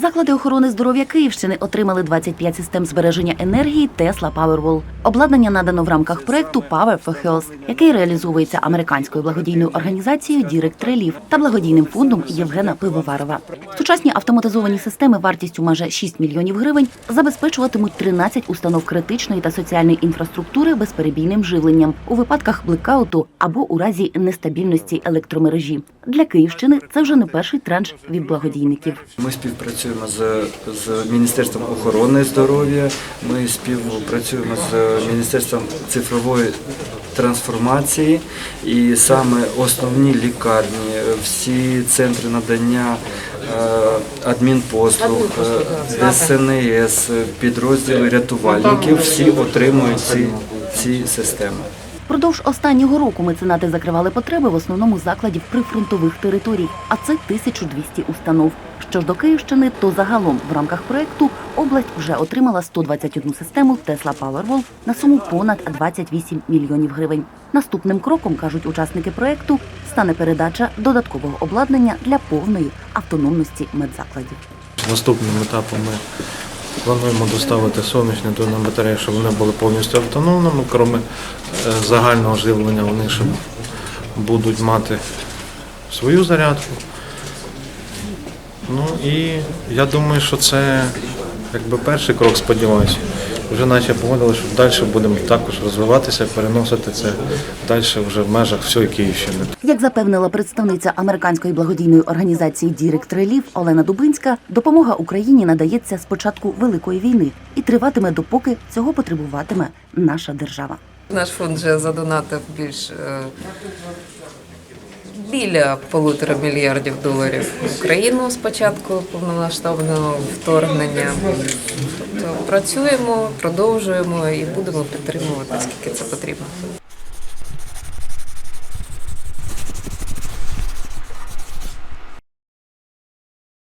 Заклади охорони здоров'я Київщини отримали 25 систем збереження енергії Tesla Powerwall. Обладнання надано в рамках проекту Power for Health, який реалізовується американською благодійною організацією Direct Relief та благодійним фондом Євгена Пивоварова. Сучасні автоматизовані системи вартістю майже 6 мільйонів гривень забезпечуватимуть 13 установ критичної та соціальної інфраструктури безперебійним живленням у випадках блекауту або у разі нестабільності електромережі. Для Київщини це вже не перший транш від благодійників. Ми співпрацюємо з, з Міністерством охорони здоров'я, ми співпрацюємо з Міністерством цифрової трансформації. І саме основні лікарні, всі центри надання е, адмінпослуг, е, ДСНС, підрозділи рятувальників, всі отримують ці, ці системи. Впродовж останнього року меценати закривали потреби в основному закладів прифронтових територій, а це 1200 установ. Що ж до Київщини, то загалом в рамках проекту область вже отримала 121 систему Tesla Powerwall на суму понад 28 мільйонів гривень. Наступним кроком, кажуть учасники проекту, стане передача додаткового обладнання для повної автономності медзакладів. Наступним етапом ми плануємо доставити сонячні на батареї, щоб вони були повністю автономними, крім е, загального живлення, вони ще будуть мати свою зарядку. Ну і я думаю, що це якби перший крок, сподіваюся. Вже наче погодили, що далі будемо також розвиватися, переносити це далі вже в межах всієї Київщини. Як запевнила представниця американської благодійної організації Direct Relief Олена Дубинська, допомога Україні надається з початку великої війни і триватиме допоки цього потребуватиме наша держава. Наш фонд вже задонатив більш е, біля полутора мільярдів доларів в Україну з початку повномасштабного вторгнення. Тобто працюємо, продовжуємо і будемо підтримувати, скільки це потрібно.